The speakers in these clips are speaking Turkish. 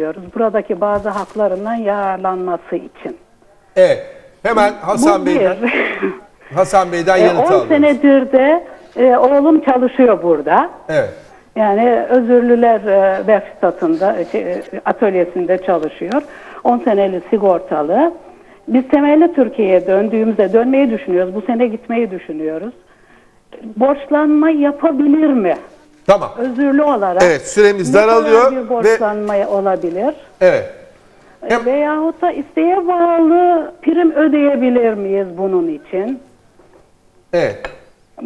başvuruyoruz. Buradaki bazı haklarından yararlanması için. Evet. Hemen Hasan Bu Bey'den. Hasan Bey'den E, yanıt 10 alalım. senedir de e, oğlum çalışıyor burada. Evet. Yani özürlüler e, Werkstatt'ında, e, e, atölyesinde çalışıyor. 10 seneli sigortalı. Biz temelli Türkiye'ye döndüğümüzde dönmeyi düşünüyoruz. Bu sene gitmeyi düşünüyoruz. Borçlanma yapabilir mi? Tamam. Özürlü olarak. Evet, süremiz daralıyor bir ve- borçlanma olabilir? Evet. E, Veyahut da isteğe bağlı prim ödeyebilir miyiz bunun için? Evet.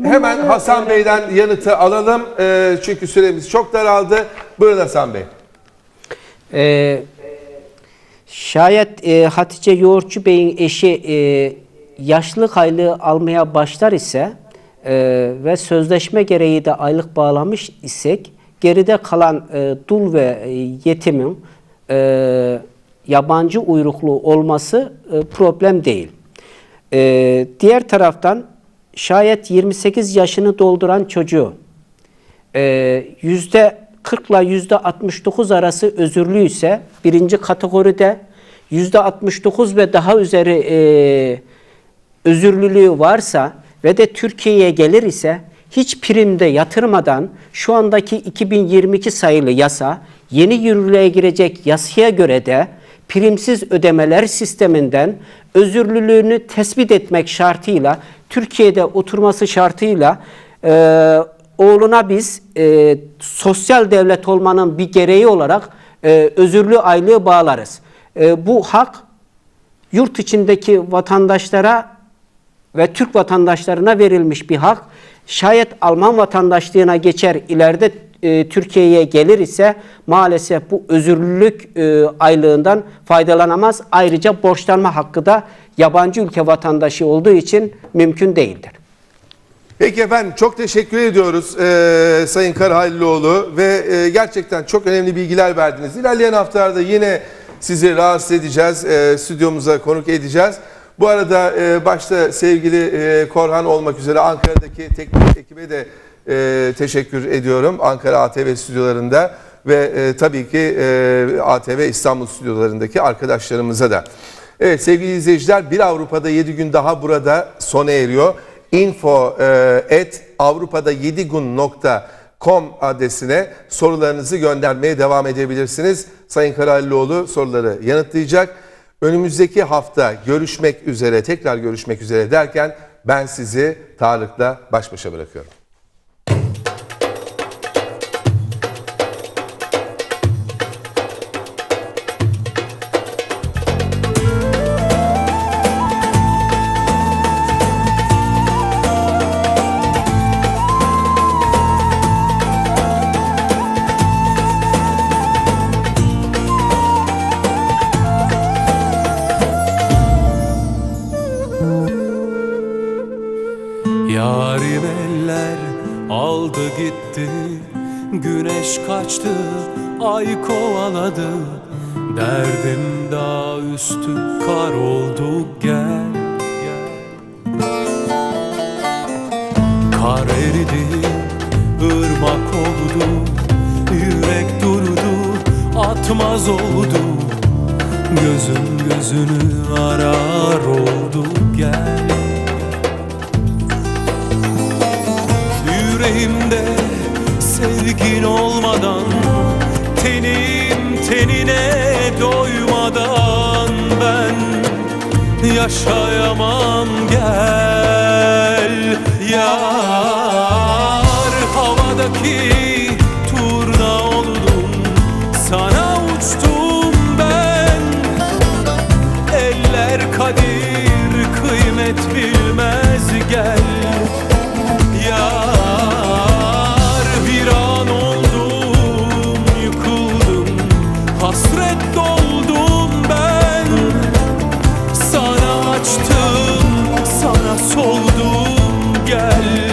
Hemen Bunları- Hasan Bey'den yanıtı alalım. Ee, çünkü süremiz çok daraldı. Buyurun Hasan Bey. Ee, şayet e, Hatice Yoğurtçu Bey'in eşi e, yaşlılık aylığı almaya başlar ise e, ve sözleşme gereği de aylık bağlamış isek geride kalan e, dul ve e, yetimin e, yabancı uyruklu olması e, problem değil. E, diğer taraftan şayet 28 yaşını dolduran çocuğu ee, yüzde 40 ile yüzde 69 arası özürlüyse birinci kategoride yüzde 69 ve daha üzeri e, özürlülüğü varsa ve de Türkiye'ye gelir ise hiç primde yatırmadan şu andaki 2022 sayılı yasa yeni yürürlüğe girecek yasaya göre de primsiz ödemeler sisteminden özürlülüğünü tespit etmek şartıyla Türkiye'de oturması şartıyla e, oğluna biz e, sosyal devlet olmanın bir gereği olarak e, özürlü aylığı bağlarız. E, bu hak yurt içindeki vatandaşlara ve Türk vatandaşlarına verilmiş bir hak. Şayet Alman vatandaşlığına geçer ileride e, Türkiye'ye gelir ise maalesef bu özürlülük e, aylığından faydalanamaz. Ayrıca borçlanma hakkı da yabancı ülke vatandaşı olduğu için mümkün değildir. Peki efendim çok teşekkür ediyoruz e, Sayın Karahalilioğlu ve e, gerçekten çok önemli bilgiler verdiniz. İlerleyen haftalarda yine sizi rahatsız edeceğiz, e, stüdyomuza konuk edeceğiz. Bu arada e, başta sevgili e, Korhan olmak üzere Ankara'daki teknik ekibe de e, teşekkür ediyorum. Ankara ATV stüdyolarında ve e, tabii ki e, ATV İstanbul stüdyolarındaki arkadaşlarımıza da. Evet sevgili izleyiciler bir Avrupa'da 7 gün daha burada sona eriyor. Info e, at Avrupa'da 7 gün.com adresine sorularınızı göndermeye devam edebilirsiniz. Sayın Karalioğlu soruları yanıtlayacak. Önümüzdeki hafta görüşmek üzere, tekrar görüşmek üzere derken ben sizi Tarık'la baş başa bırakıyorum. Aldı gitti Güneş kaçtı ay kovaladı. Derdim daha üstü kar oldu gel. Kar eridi ırmak oldu Yürek durdu atmaz oldu. Gözüm gözünü arar oldu gel Yüreğimde sevgin olmadan Tenim tenine doymadan Ben yaşayamam. Gel Yar Hasret doldum ben. Sana açtım sana soldum gel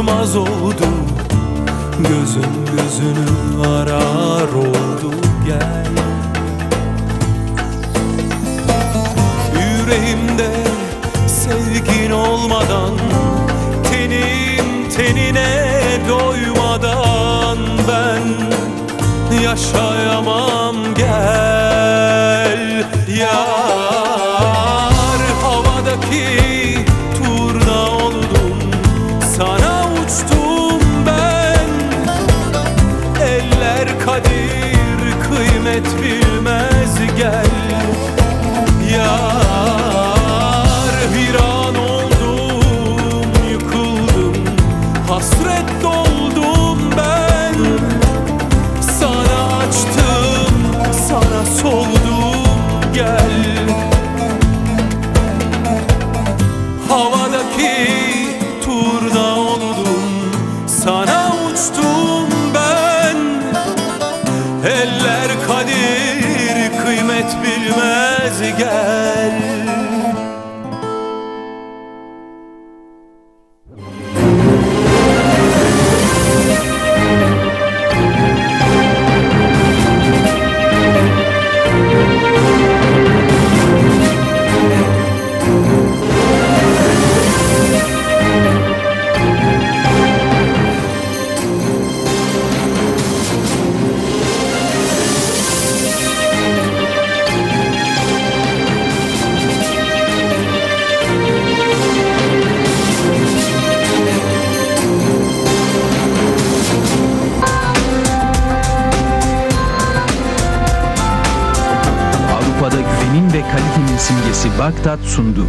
batmaz oldu. Gözüm gözünü arar oldu gel. Yüreğimde sevgin olmadan Tenim tenine doymadan ben Yaşayamam gel. Ya nedir kıymet bil simgesi Bagdad sundu.